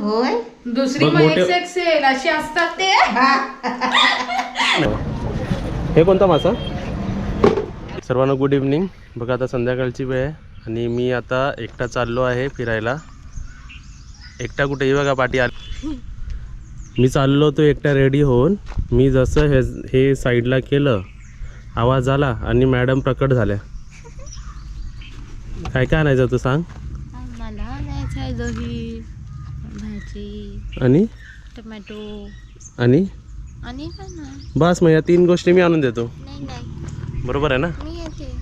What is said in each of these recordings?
होय? दुसरी बघ, मग मोठे- एक्सेल अशी असतात ते. हे. कोणता मासा? सर्वांना गुड इव्हनिंग बघा आता संध्याकाळची वेळ आहे आणि मी आता एकटा चाललो आहे फिरायला. एकटा कुठेही बघा पाठी आली. मी चाललो होतो एकटा रेडी होऊन. मी जसं हे हे साईडला केलं आवाज आला आणि मॅडम प्रकट झाल्या. काय काय आणायचं तू सांग? मला आणायचं आणि? टोमॅटो. आणि? आणि काय बस मग या तीन गोष्टी मी आणून देतो. नाही नाही. बरोबर आहे ना? मी येते.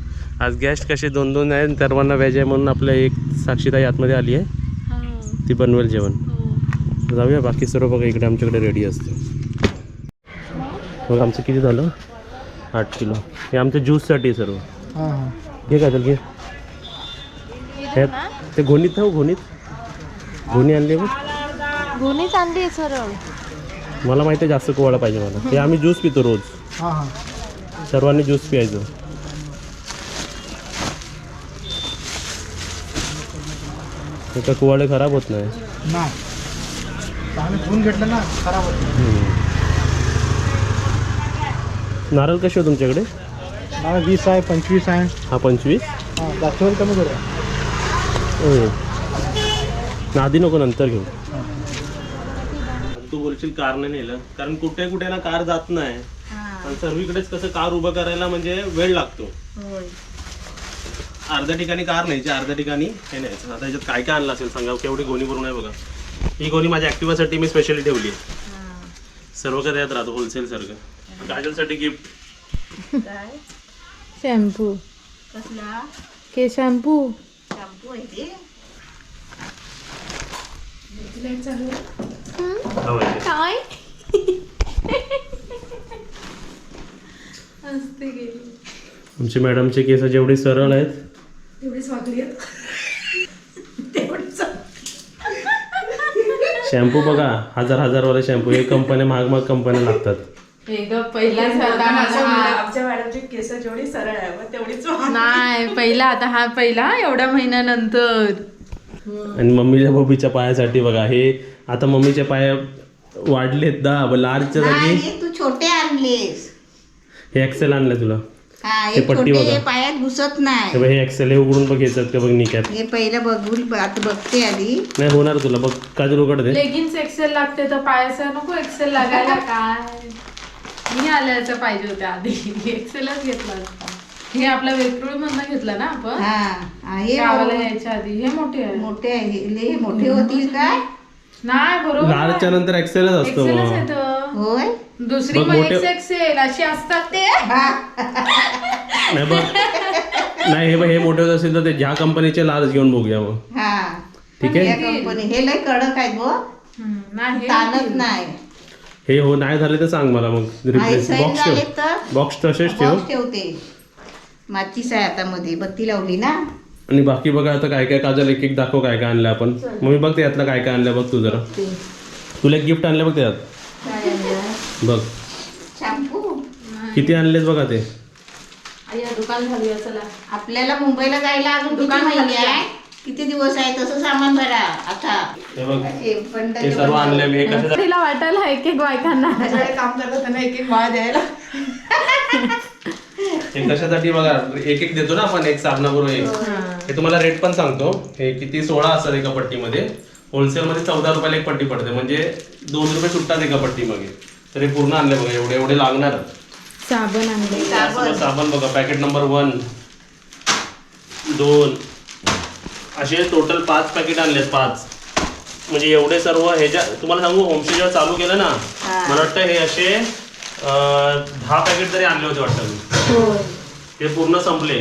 आज गेस्ट कसे दोन दोन आहे आणि सर्वांना व्हेज आहे म्हणून आपल्या एक साक्षीताई आतमध्ये आली आहे. हो. ती बनवेल जेवण. हो. जाऊया बाकी सर्व बघा इकडे आमच्याकडे रेडी असते. मग आमचं किती झालं? आठ किलो. हे आमच्या ज्यूससाठी आहे सर्व. घे काय तर घे. हे ते घोणीत ना घोणीत? घोणी आणली बघ. गुन्हेच आणली सरळ मला माहिती आहे जास्त कोवाळा पाहिजे मला. हे आम्ही ज्यूस पितो रोज. सर्वांनी ज्यूस पियायचं. का कुवाळे खराब होत नाही. नाही. चांगलं धुवून घेतलं ना खराब होतं हम्म. नारळ कसे हो तुमच्याकडे? मला वीस आहे पंचवीस आहे. हा पंचवीस? हां कमी करूया. होय. आधी नको नंतर घेऊ. तू बोलशील कार नाही नेलं. कारण कुठे कुठे ना कार जात नाही. आणि सर्वीकडेच कसं कार उभं करायला म्हणजे वेळ लागतो. अर्ध्या ठिकाणी कार न्यायची अर्ध्या ठिकाणी हे न्यायचं. आता याच्यात काय काय आणलं असेल सांगा केवढी गोणी भरून आहे बघा. ही गोणी माझ्या ॲक्टिवासाठी मी स्पेशली ठेवली आहे. सर्व काही यात राहतो होलसेल सारखं. काजलसाठी गिफ्ट शॅम्पू. के शॅम्पू. हवं काय असते गेली आमची मॅडमचे केस जेवढे सरळ आहेत. शॅम्पू बघा हजार हजारवाले शॅम्पू हे कंपन्या महाग महाग कंपन्या लागतात. केस जेवढी सरळ आहे तेवढीच नाही पहिला आता हा पहिला एवढ्या महिन्यानंतर. आणि मम्मीच्या बबीच्या पायासाठी बघा हे आता मम्मीचे पाय वाढलेत दहा लार्जच्या जागी. नाही तू छोटे आणलेस. हे एक्सेल आणलं तुला. हा हे हे पट्टी छोटे बघा. पायात घुसत हे नाही बघ, हे एक्सेल हे उघडून बघ ह्याच्यात का बघ निकॅप हे पहिलं बघून आता बघते आधी. नाही होणार तुला बघ काजल उघड दे. लेगिन्स एक्सेल लागते तर पायाचा नको एक्सेल लागायला. काय? मी आल्याचं पाहिजे होत्या आधी. एक्सेलच घेतला असता हे आपल्या वेगळी मधनं घेतलं ना आपण? हा हा, हे गावाला यायच्या आधी. हे मोठे आहे. मोठे आहे. हे लय मोठे होतील काय? नाही बरोबर लार्जच्या नंतर एक्सेलच असतो एक्सेलच मग येतं. होय? दुसरी बघ, मग मोठे- एक्सेल अशी असतात ते. नाही बघ. नाही हे बघ हे मोठे होत असेल तर ते ज्या कंपनीचे लार्ज घेऊन बघूया मग हा. ठीक या आहे? कंपनी हे लय कडक आहेत गो हम्म, नाही ताणत नाही. हे हो नाही झाले तर सांग मला मग. नाही रिप्लेस सैल बॉक्स झाले ठेव तर बॉक्स तसेच ठेव. बॉक्स ठेवते. माचीस आहे आता मध्ये बत्ती लावली ना? आणि बाकी बघा आता काय काय काजल एक एक दाखव काय काय आणलं आपण. मग मी बघ त्यातलं काय काय आणलं बघ तू जरा. तुला एक गिफ्ट आणलं बघ त्यात. बघ. शॅम्पू? किती आणलेस बघा ते? दुकान चला. आपल्याला मुंबईला जायला अजून किती महिने आहे? किती दिवस आहे? तसं सामान भरा. आता हे सर्व आणले मी. तिला वाटायला एक एक बायकांना काम करतात त्यांना एक एक माळ द्यायला. हे कशासाठी बघा एक एक देतो ना आपण एक साबणाबरोबर एक. हे तुम्हाला रेट पण सांगतो. हे किती सोळा असतात एका पट्टीमध्ये. होलसेल मध्ये चौदा रुपयाला एक पट्टी पडते. म्हणजे दोन रुपये सुटतात एका पट्टीमध्ये तर हे पूर्ण आणले बघा एवढे एवढे लागणार. साबण आणले. साबण. बघा पॅकेट नंबर वन दोन. असे टोटल पाच पॅकेट आणलेत पाच. म्हणजे एवढे सर्व ह्याच्या तुम्हाला सांगू होमस्टे जेव्हा चालू केलं ना मला वाटतं हे असे दहा पॅकेट तरी आणले होते वाटतं मी ते पूर्ण संपले.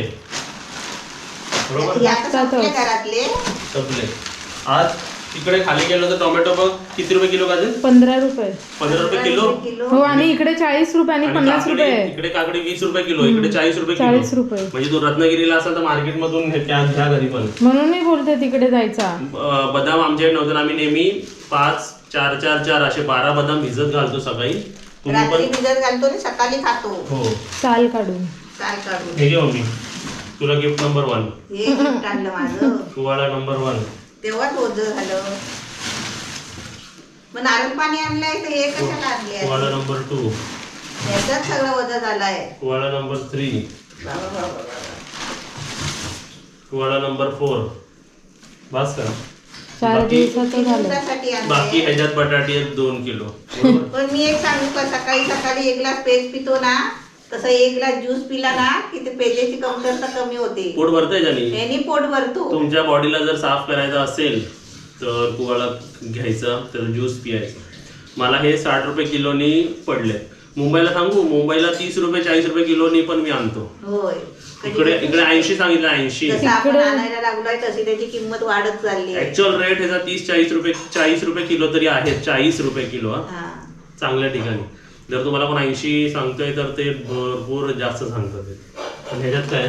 बरोबर? संपले घरातले? संपले. आज तिकडे खाली गेलो तर टोमॅटो बघ. किती रुपये किलो गाजर? पंधरा रुपये. पंधरा रुपये किलो? किलो. हो आणि इकडे चाळीस रुपये आणि आणि पन्नास काकडी- रुपये. इकडे काकडी वीस रुपये किलो इकडे चाळीस रुपये किलो. चाळीस रुपये. म्हणजे तू रत्नागिरीला असेल तर मार्केट मधून हे घ्या घ्या घरी पण. म्हणून मी बोलते तिकडे जायचा. ब- बदाम आमच्याकडे नव्हतं आम्ही नेहमी पाच चार चार चार असे बारा बदाम भिजत घालतो सकाळी. तुम्ही रात्री पण भिजत घालतो आणि सकाळी खातो. हो. साल काढून. चाल काढून. हे घे मम्मी. तुला गिफ्ट नंबर वन हे gift आणलं माझं. तुवाळा नंबर वन तेव्हाच ओझ झालं. मग नारळ पाणी आणलंय तर हे कशाला आणले आहे? कुवाडा नंबर टू याच्यात सगळं वजन झालंय. कुवाडा नंबर थ्री बाबा, बाबा, बाबा. कुवाडा नंबर फोर बस का? चार बाकी- दिवसाचं किती झालं. दिवसासाठी बाकी आणलंय? ह्याच्यात बटाटे आहेत दोन किलो. बरोबर? पण मी एक सांगू का सकाळी सकाळी एक ग्लास पेज पितो ना तसं एक ग्लास ज्यूस पिला ना की ते पेजेची कमतरता कमी होते. पोट भरतंय जानी याने पोट भरतो. तुमच्या बॉडीला जर साफ करायचं असेल तर कुवाळा घ्यायचा त्याचा ज्यूस पियायचा. मला हे साठ रुपये किलोनी पडले. मुंबईला सांगू मुंबईला तीस रुपये चाळीस रुपये किलोनी पण मी आणतो. होय. इकडे इकडे ऐंशी सांगितलं ऐंशी. जसं आपण आणायला लागलोय तशी त्याची किंमत वाढत चालली आहे. ऍक्च्युअल रेट ह्याचा तीस चाळीस रुपये चाळीस रुपये किलो तरी आहे चाळीस रुपये किलो हा. हा. चांगल्या ठिकाणी. जर तुम्हाला पण ऐंशी सांगतोय तर ते भरपूर जास्त सांगतात. ते. पण ह्याच्यात काय?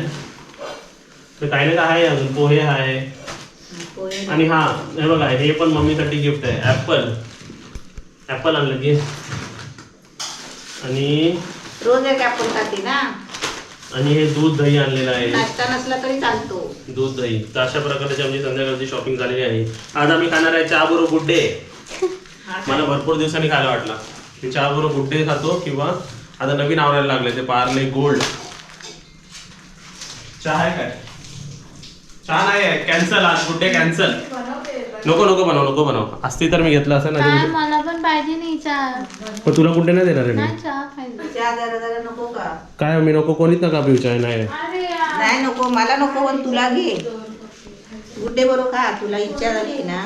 तर काही ना काय आहे अजून. पोहे आहे. पोहे. आणि हा हे बघा हे पण मम्मीसाठी गिफ्ट आहे. ऍपल ऍपल आणलं की. आणि रोज एक आपण खाते ना? आणि हे दूध दही आणलेलं आहे. नाश्ता नसला तरी चालतो. दूध दही. तर अशा प्रकारची आमची संध्याकाळची शॉपिंग झालेली आहे. आज आम्ही खाणार आहे चहा बरोबर गुड्डे. मला भरपूर दिवसांनी खायला वाटला. की चहा बरोबर गुड्डे खातो किंवा आता नवीन आवडायला लागले ते पार्ले गोल्ड. चहा आहे काय? चहा नाही आहे. कॅन्सल आज. गुड्डे कॅन्सल नको नको बनव नको बनव. असती तर मी घेतला असं काय? ना मला पण पाहिजे नाही चहा. पण तुला गुड्डे नाही देणार आहे मी? नाही चहा पाहिजे. चहा जरा जरा नको का? काय मी नको कोणीच नका पिऊ चाय नाही. अरे यार. नाही नको मला नको पण तुला घे. गुड्डे बरोबर खा तुला इच्छा झाली ना.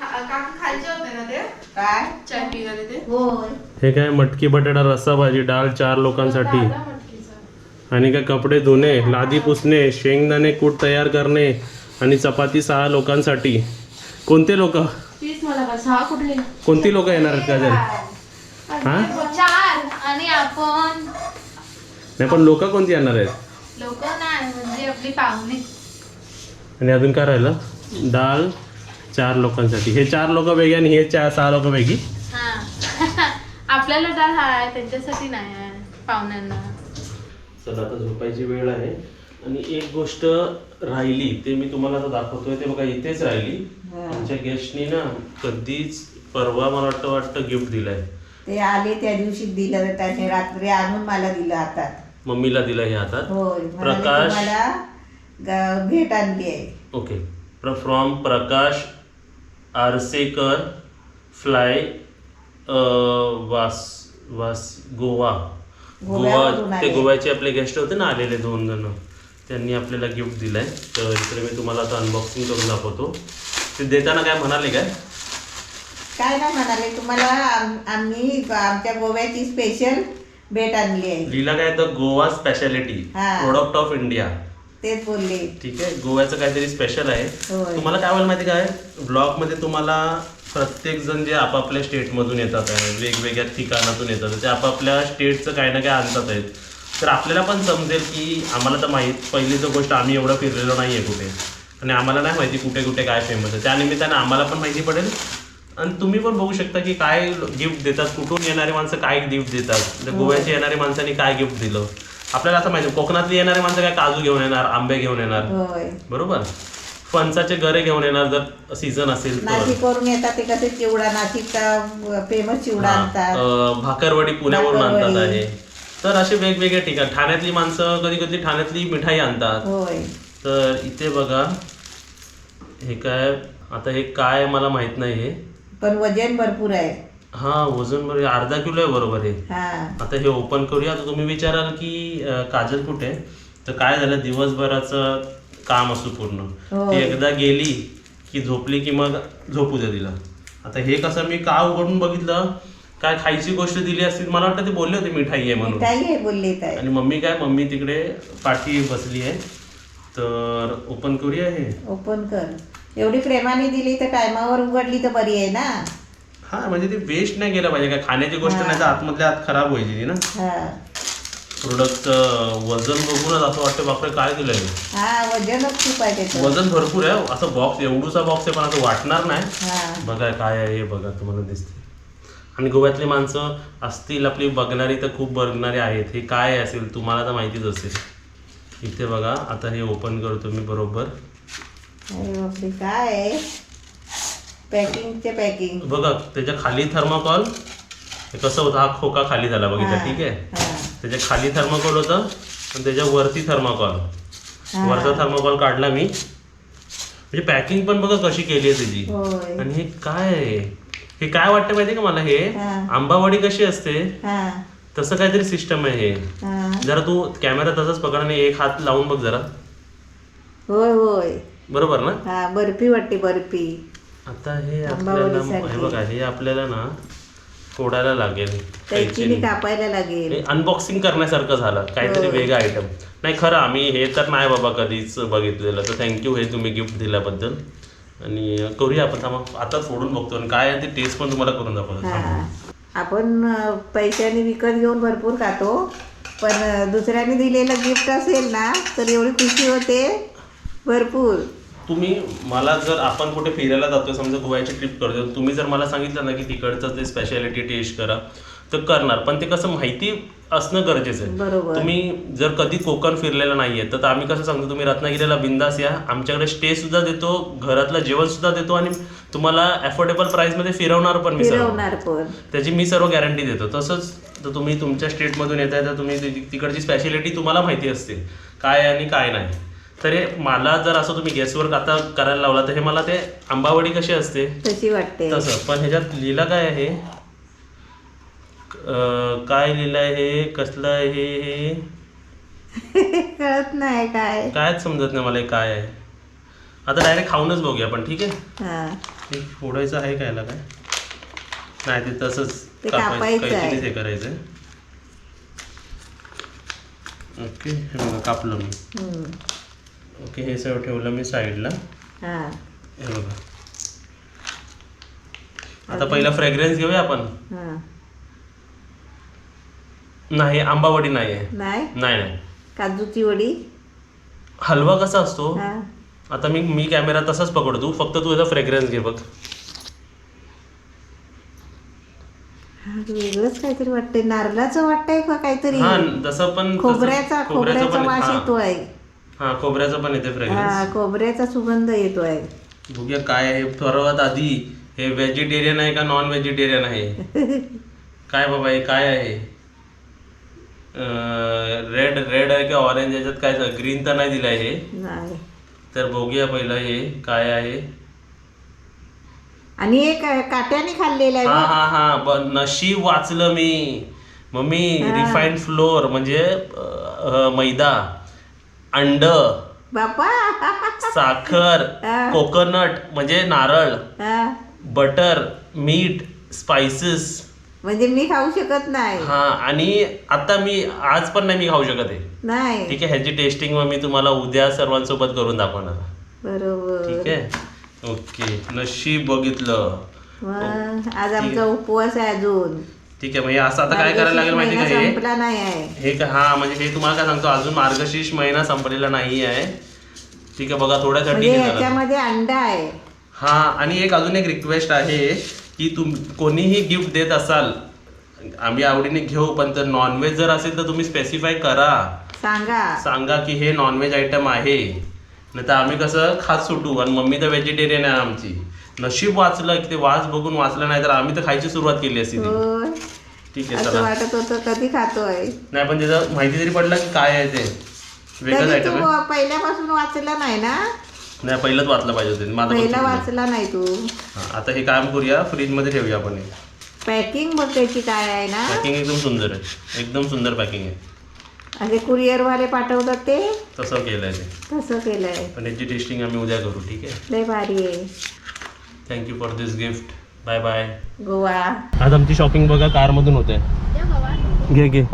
काका खायचे होते ना ते? काय? चाय पिणारे ते? होय. हे काय मटकी बटाटा रस्सा भाजी डाळ चार लोकांसाठी. आणि काय कपडे धुणे लादी पुसणे शेंगदाणे कूट तयार करणे आणि चपाती सहा लोकांसाठी. कोणते लोक? तीच मला का सहा कुठले? कोणती लोक येणार आहेत काजल हा? चार. आणि आपण? नाही पण लोक कोणती येणार आहेत? लोक नाही म्हणजे आपली पाहुणे. आणि अजून काय राहिलं? डाळ चार लोकांसाठी. हे चार लोक वेगळे आणि हे चार सहा लोक वेगळी? हा. आपल्याला डाळ हा आहे त्यांच्यासाठी नाही आहे पाहुण्यांना. चला आता झोपायची वेळ आहे. आणि एक गोष्ट राहिली ते मी तुम्हाला आता दाखवतोय ते बघा इथेच राहिली. आमच्या गेस्टनी ना कधीच परवा मला वाटतं वाटतं गिफ्ट दिलंय. ते आले त्या दिवशी दिलं त्याने रात्री आणून मला दिलं हातात. मम्मीला दिलं हे हातात? होय प्रकाश. ग- भेट आणली आहे. ओके. फ्रॉम प्रकाश आरसेकर फ्लाय वास वास गोवा. गोव्यावरून गोवा ते आले. गोव्याचे आपले गेस्ट होते ना आलेले दोन जण. त्यांनी आपल्याला गिफ्ट दिलंय. तर इकडे मी तुम्हाला आता अनबॉक्सिंग करून दाखवतो. ते देताना काय म्हणाले काय? काय नाही म्हणाले तुम्हाला आम- आम्ही आमच्या गोव्याची स्पेशल भेट आणली आहे. लिहिला काय तर गोवा स्पेशालिटी हा. प्रोडक्ट ऑफ इंडिया तेच बोलले. ठीक आहे गोव्याचं काहीतरी स्पेशल आहे. होय. तुम्हाला काय व्हायला माहिती काय? ब्लॉगमध्ये तुम्हाला प्रत्येक जण जे आपापल्या स्टेटमधून येतात आहे वेगवेगळ्या ठिकाणातून येतात ते आपापल्या स्टेटचं काही ना काही आणतात आहेत. तर आपल्याला पण समजेल की आम्हाला तर माहीत पहिली तर गोष्ट आम्ही एवढं फिरलेलो नाही आहे कुठे. आणि आम्हाला नाही माहिती कुठे कुठे काय फेमस आहे. त्यानिमित्ताने आम्हाला पण माहिती पडेल. आणि तुम्ही पण बघू शकता की काय गिफ्ट देतात कुठून येणारे माणसं काय गिफ्ट देतात. म्हणजे गोव्याचे येणारे माणसांनी काय गिफ्ट दिलं? आपल्याला असं माहिती कोकणातली येणारे माणसं काय काजू घेऊन येणार आंबे घेऊन येणार? बरोबर? फणसाचे गरे घेऊन येणार जर सीझन असेल तर. नाशिक करून येतात ते कसे चिवडा नाशिकचा फेमस चिवडा हा, आणतात. अं, भाकरवडी पुण्यावरून आणतात. आहे. तर असे वेगवेगळे ठिकाण. ठाण्यातली माणसं कधी कधी ठाण्यातली मिठाई आणतात. तर इथे बघा हे काय आता हे काय मला माहीत नाही हे पण वजन भरपूर आहे. हा वजन बरोबर अर्धा किलो आहे बरोबर हे. हा. आता हे ओपन करूया. आता तुम्ही विचाराल की अं, काजल कुठे? आहे? तर काय झालं दिवसभराचं काम असतो पूर्ण. हो. ती एकदा गेली की झोपली की मग झोपू द्या तिला. आता हे कसं मी का उघडून बघितलं? काय खायची गोष्ट दिली असती मला वाटतं ते बोलले होते मिठाई आहे म्हणून. मिठाई आहे बोलले काय आणि मम्मी काय मम्मी तिकडे पाठी बसली आहे. तर ओपन करूया हे. ओपन कर. एवढी प्रेमाने दिली तर टायमावर उघडली तर बरी आहे ना? हा म्हणजे ते वेस्ट नाही गेलं पाहिजे. काय खाण्याची गोष्ट नाही तर आतमधल्या आत खराब व्हायची ती ना. हा. प्रोडक्टचं वजन बघूनच असं वाटतं बापरे काय दिलं हे? हा वजनच खूप आहे त्याचं. वजन भरपूर आहे असं बॉक्स एवढूसा बॉक्स आहे पण असं वाटणार नाही. हा. बघा काय आहे हे बघा तुम्हाला दिसते आणि गोव्यातली माणसं असतील आपली बघणारी तर खूप बघणारी आहेत. हे काय असेल तुम्हाला तर माहितीच असेल. इथे बघा आता हे ओपन करतो मी बरोबर. काय? आहे पॅकिंगचे पॅकिंग बघा त्याच्याखाली थर्माकॉल कसं होतं हा खोका खाली झाला बघितला. ठीक आहे. त्याच्याखाली थर्माकॉल होतं आणि त्याच्या वरती थर्माकॉल वरचा थर्माकॉल काढला मी. म्हणजे पॅकिंग पण बघा कशी केली आहे त्याची. आणि हे काय आहे? हे काय वाटतं माहितीये का मला हे. आंबावडी कशी असते? तसं काहीतरी सिस्टम आहे हे. हा. जरा तू कॅमेरा तसाच पकड आणि एक हात लावून बघ जरा. होय होय. बरोबर ना? हा बर्फी वाटते बर्फी. आता हे आपल्याला. हे बघा हे आपल्याला ना फोडायला लागेल. त्याची. कापायला लागेल. अनबॉक्सिंग करण्यासारखं झालं. काहीतरी. वेगळं आयटम नाही खरं आम्ही हे तर नाही बाबा कधीच बघितलेलं. तर थँक्यू हे तुम्ही गिफ्ट दिल्याबद्दल. आणि करूया आपण थांबा. आता फोडून बघतो. आणि काय आहे ते टेस्ट पण तुम्हाला करून दाखवतो. हा. थांबा. आपण पैशाने विकत घेऊन भरपूर खातो. पण दुसऱ्याने दिलेलं गिफ्ट असेल ना तर एवढी खुशी होते. भरपूर. तुम्ही मला जर आपण कुठे फिरायला जातोय समजा गोव्याची ट्रिप करतो तुम्ही जर मला सांगितलं ना की तिकडचं ते स्पेशालिटी टेस्ट करा तर करणार. पण ते कसं माहिती असणं गरजेचं आहे. तुम्ही जर कधी कोकण फिरलेलं नाहीये तर आम्ही कसं सांगतो तुम्ही रत्नागिरीला बिंदास या. आमच्याकडे स्टे सुद्धा देतो घरातलं जेवण सुद्धा देतो आणि तुम्हाला अफोर्डेबल प्राइसमध्ये फिरवणार पण मी सर्व. त्याची मी सर्व गॅरंटी देतो. तसंच तर तुम्ही तुमच्या स्टेटमधून येत आहे तर तुम्ही तिकडची स्पेशालिटी तुम्हाला माहिती असते. काय आणि काय नाही. तर हे मला जर असं तुम्ही गॅसवर आता करायला लावला तर हे मला ते आंबावडी कशी असते? तशी वाटते. तसं. पण ह्याच्यात लिहिलं काय आहे? काय लिहिलं आहे कसलं आहे हे? कळत नाही काय. कायच समजत नाही मला हे काय आहे. आता डायरेक्ट खाऊनच बघूया आपण ठीक आहे? हा. हे फोडायचं आहे काय याला काय? नाही ते तसंच ते कापायचं आहे. हे करायचं ओके हे बघा कापलं मी. हम्म. ओके हे सगळं ठेवलं मी साईडला. हा. हे बघा. आता पहिला फ्रेग्रन्स घेऊया आपण. हा. नाही आंबावडी नाही आहे नाही? नाही नाही. काजूची वडी? हलवा कसा असतो? हा. आता मी मी कॅमेरा तसाच पकडतो. फक्त तू याचा फ्रेग्रन्स घे बघ. हा, वेगळंच काहीतरी वाटतंय. नारळाचं वाटतंय का काहीतरी? हा जसं पण तसं- खोबऱ्याचा खोबऱ्याचा पण वास हा. येतोय. हा खोबऱ्याचा पण येते हा फ्रेग्रन्स खोबऱ्याचा सुगंध येतोय. बघूया काय आहे. सर्वात आधी हे व्हेजिटेरियन आहे का नॉन व्हेजिटेरियन आहे? काय बाबा हे काय आहे? रेड रेड आहे की ऑरेंज याच्यात काय ग्रीन तर नाही दिलं आहे हे. नाही. तर बघूया पहिलं हे काय आहे. आणि एक काट्याने खाल्लेलं आहे हा बघ. हा हा ब- नशीब वाचलं मी. मम्मी रिफाईंड फ्लोअर म्हणजे अ, मैदा अंड बापा साखर हा. कोकोनट म्हणजे नारळ हा. बटर मीठ स्पायसेस म्हणजे मी खाऊ शकत नाही. हा आणि आता मी आज पण नाही मी खाऊ शकत आहे. नाही. ठीक आहे ह्याची टेस्टिंग मग मी तुम्हाला उद्या सर्वांसोबत करून दाखवणार. बरोबर. ठीक आहे? ओके नशीब बघितलं. मग आज आमचा उपवास आहे अजून. ठीक आहे म्हणजे असं आता काय करायला लागेल माहिती का हे? संपला नाही आहे. हे का हा म्हणजे हे तुम्हाला काय सांगतो अजून मार्गशीर्ष महिना संपलेला नाही आहे. ठीक आहे बघा थोड्यासाठी म्हणजे अंडा आहे. हा आणि एक अजून एक रिक्वेस्ट आहे. की तुम कोणीही गिफ्ट देत असाल आम्ही आवडीने घेऊ पण जर नॉनव्हेज जर असेल तर तुम्ही स्पेसिफाय करा. सांगा. सांगा की हे नॉनव्हेज आयटम आहे. नाही तर आम्ही कसं खात सुटू आणि मम्मी तर व्हेजिटेरियन आहे आमची. नशीब वाचलं की ते वाच बघून वाचलं नाही तर आम्ही तर खायची सुरुवात केली असती ती. होय. ठीक आहे असं चला वाटत होतं कधी खातोय. नाही पण त्याचं माहिती तरी पडलं की काय आहे ते. वेगळंच तरी आयटम तू आहे. पहिल्यापासून वाचला नाही ना? नाही पहिलंच वाचलं पाहिजे होते. माझं पण पहिला चुकलं. वाचला नाही तू. हा, आता हे काम करूया फ्रीजमध्ये ठेवूया आपण हे. पॅकिंग बघ त्याची काय आहे ना. पॅकिंग एकदम सुंदर आहे. एकदम सुंदर पॅकिंग आहे. असे कुरिअर वाले पाठवतात ते? तसं केलं आहे ते. तसं केलंय. पण याची टेस्टिंग आम्ही उद्या करू ठीक आहे? लय भारी आहे. Thank you for this gift bye bye Goa. आज आमची शॉपिंग बघा कारमधून होते. घे घे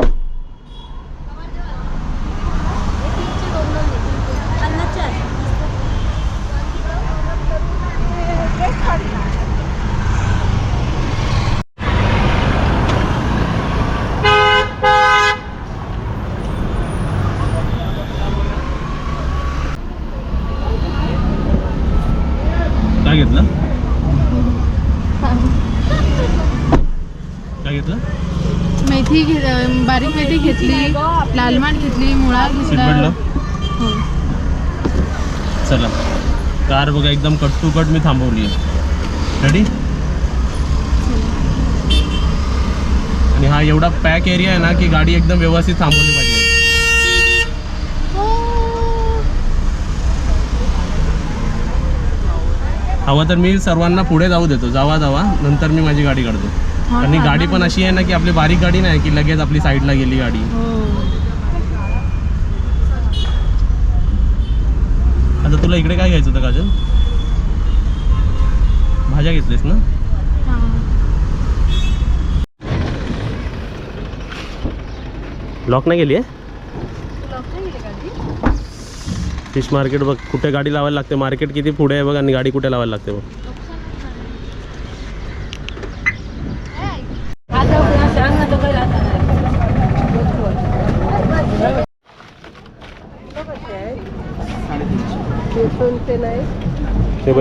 काय घेतलं काय घेतलं मेथी घे- बारीक मेथी घेतली लाल माठ घेतली मुळा घेतला पडलं हो. हो. चला कार बघा एकदम कट टू कट मी थांबवली आहे. रेडी आणि हा एवढा पॅक एरिया आहे ना की गाडी एकदम व्यवस्थित थांबवली पाहिजे. हवं तर मी सर्वांना पुढे जाऊ देतो. जावा जावा. नंतर मी माझी गाडी काढतो. आणि गाडी पण अशी आहे ना की आपली बारीक गाडी नाही की लगेच आपली साईडला गेली गाडी. आता तुला इकडे काय घ्यायचं होतं काजल? भाज्या घेतलीस ना? लॉक नाही गेली आहे फिश मार्केट बघ कुठे गाडी लावायला लागते? मार्केट किती पुढे आहे बघ आणि गाडी कुठे लावायला लागते बघ?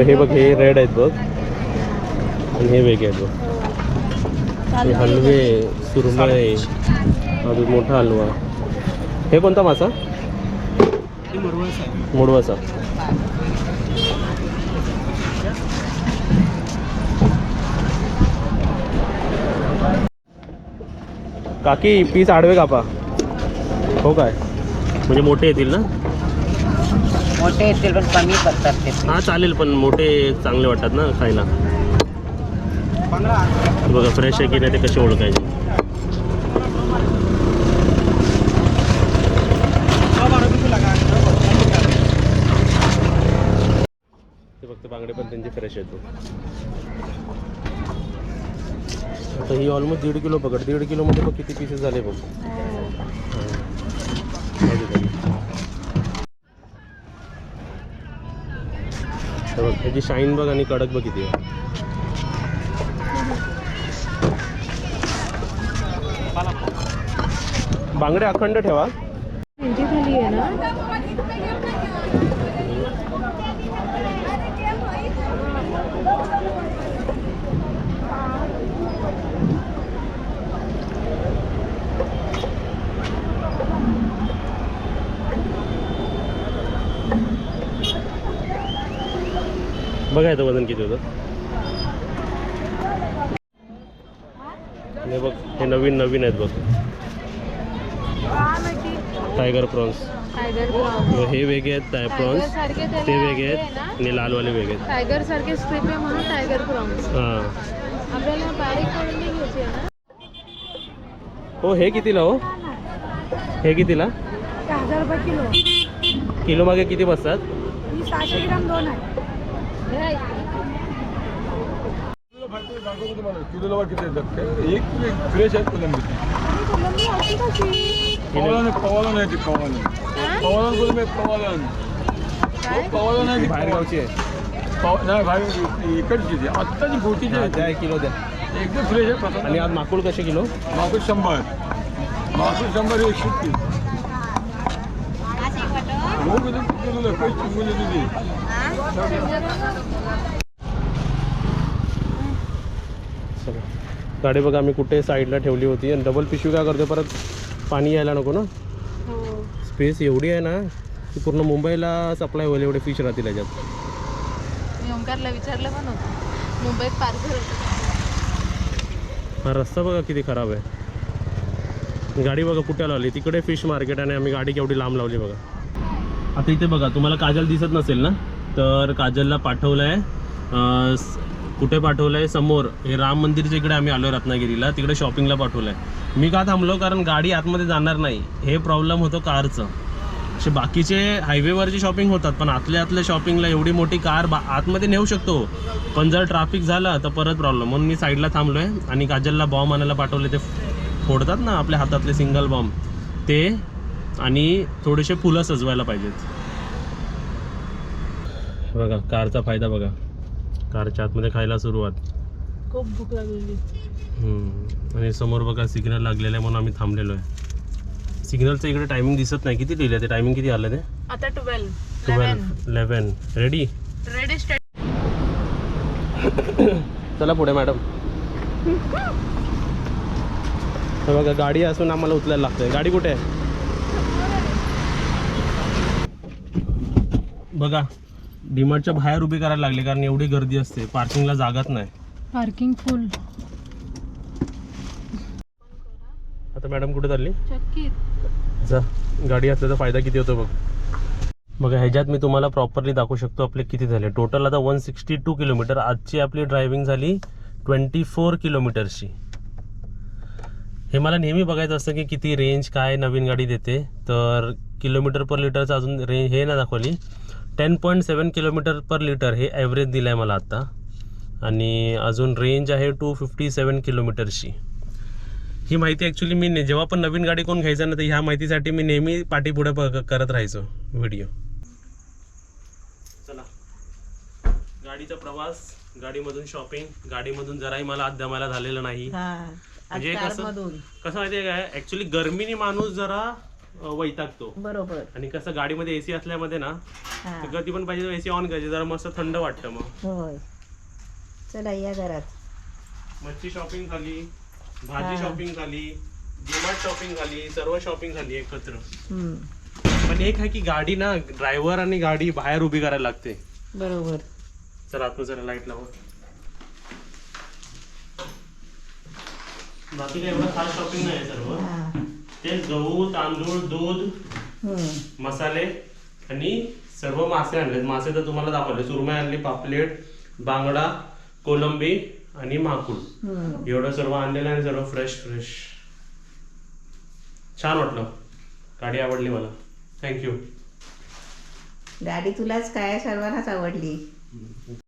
हे बघ हे रेड आहेत बघ. आणि हे वेगळे आहेत बघ. हे हलवे सुरमळे अजून मोठा हलवा. हे कोणता मासा? मुडवासा. काकी पीस आडवे कापा. हो काय? म्हणजे मोठे येतील ना? मोठे येतील पण कमी करतात ते. हा चालेल पण मोठे चांगले वाटतात ना खायला. बघा फ्रेश आहे की नाही ते कसे ओळखायचे. ते फक्त बांगडे पण त्यांचे फ्रेश येतो आता ही ऑलमोस्ट दीड किलो पकड दीड किलोमध्ये बघ किती पीसेस झाले बघ. हा. बघू त्याची शाईन बघ आणि कडक बघ किती आहे. बांगडे अखंड ठेवा. बघायचं वजन किती होतं? हे बघ हे नवीन नवीन आहेत बघ. टायगर प्रॉन्स हे वेगळे आहेत टाय प्रॉन्स ते वेगळे आहेत आणि लालवाले वेगळे आहेत. टायगर सारखे स्ट्रिप आहे म्हणून टायगर प्रॉन्स हां. आपल्याला बारीक हो हे कितीला हो? हे कितीला? हजार रुपये किलो. किलो मागे किती बसतात? सहाशे ग्राम दोन आहे. किलोला किती येतात एक फ्रेश आहे कोलंबी कोलंबी अशी कशी पवाला पवाला नाही ती पवाला पवाला बोल मी पवाला पवाला नाही ती बाहेर गावची आहे पवा- नाही बाहेर इकडची ती आत्ताची बोटीची आहे द्या एक किलो द्या ती. एकदम फ्रेश आहे प्रसाद आणि आज माकुळ कसे किलो मागून शंभर मागून शंभर एकशे तीस हो किती किलोला काही चिंबुली तुझी चला गाडी बघा आम्ही कुठे साईडला ठेवली होती. आणि डबल पिशवी काय करतो परत? पाणी यायला नको ना? स्पेस एवढी आहे ना की पूर्ण मुंबईला सप्लाय होईल एवढे फिश राहतील याच्यात. मी ओंकारला विचारलं पण होतं. मुंबईत पार्सल होतं. हा रस्ता बघा किती खराब आहे. गाडी बघा कुठे लावली तिकडे फिश मार्केट आणि आम्ही गाडी केवढी लांब लावली बघा. आता इथे बघा तुम्हाला काजल दिसत नसेल ना? तर काजलला पाठवलं आहे कुठे पाठवलं आहे समोर हे राम मंदिरच्या इकडे आम्ही आलो रत्नागिरीला तिकडे शॉपिंगला पाठवलं आहे मी का थांबलो? कारण गाडी आतमध्ये जाणार नाही. हे प्रॉब्लेम होतो कारचं. असे बाकीचे हायवेवरची शॉपिंग होतात पण आतल्या आतल्या शॉपिंगला एवढी मोठी कार बा आतमध्ये नेऊ शकतो. पण जर ट्रॅफिक झालं तर परत प्रॉब्लेम म्हणून मी साईडला थांबलो आहे आणि काजलला बॉम्ब आणायला पाठवले. ते फोडतात ना आपल्या हातातले सिंगल बॉम्ब ते आणि थोडेसे फुलं सजवायला पाहिजेत. बघा कारचा फायदा बघा. कारच्या आतमध्ये खायला सुरुवात. खूप भूक लागलेली. हम्म. आणि समोर बघा सिग्नल लागलेलं आहे म्हणून आम्ही थांबलेलो आहे. सिग्नलचं इकडे टायमिंग दिसत नाही. किती लिहिलं ते? टायमिंग किती आलं ते? आता twelve twelve eleven ready ready चला पुढे मॅडम बघा गाडी असून आम्हाला उचलायला लागतंय. गाडी कुठे आहे? बघा डीमार्टच्या बाहेर उभी करायला लागले कारण एवढी गर्दी असते पार्किंगला जागाच नाही. Parking full. आता मॅडम कुठे चालली? जा गाडी असल्याचा फायदा किती होतो बघ. बघा ह्याच्यात मी तुम्हाला प्रॉपरली दाखवू शकतो आपले किती झाले. टोटल आता वन सिक्स्टी टू किलोमीटर आजची आपली ड्रायव्हिंग झाली ट्वेंटी फोर किलोमीटरची हे मला नेहमी बघायचं असतं की किती रेंज काय नवीन गाडी देते. तर किलोमीटर पर लिटरचं अजून रेंज हे ना दाखवली. Ten point seven kilometre per litre हे ॲव्हरेज दिलं आहे मला आत्ता आणि अजून रेंज आहे टू फिफ्टी सेवन किलोमीटरची ही माहिती ॲक्च्युली मी जेव्हा पण नवीन गाडी कोण घ्यायचं ना तर ह्या माहितीसाठी मी नेहमी पाठीपुढे प- करत राहायचो व्हिडिओ चला. गाडीचा प्रवास गाडीमधून शॉपिंग गाडीमधून जराही मला आज दमायला झालेलं नाही. हा. म्हणजे कसं कसं माहितीये काय? ऍक्च्युली गरमीने माणूस जरा वैतागतो. बरोबर. आणि कसं गाडीमध्ये एसी असल्यामध्ये ना हा. तर कधी पण पाहिजे एसी ऑन करायची. जरा मस्त थंड वाटतं मग. होय. चला या घरात. मच्छी शॉपिंग झाली भाजी हा. शॉपिंग झाली डिमार्ट शॉपिंग झाली सर्व शॉपिंग झाली एकत्र. हम्म, पण एक आहे की गाडी ना ड्रायव्हर आणि गाडी बाहेर उभी करायला लागते. बरोबर. चला आतमध्ये जरा लाइट लावा. बाकी काय एवढं खास शॉपिंग नाही आहे सर्व. हा. तेच गहू तांदूळ दूध मसाले आणि सर्व मासे आणले मासे तर तुम्हाला दाखवले. सुरमई आणली पापलेट बांगडा कोलंबी आणि माकुड. एवढं सर्व आणलेलं आणि सर्व फ्रेश फ्रेश छान वाटलं. गाडी आवडली मला. थँक्यू गाडी तुलाच काय? सर्वांनाच आवडली.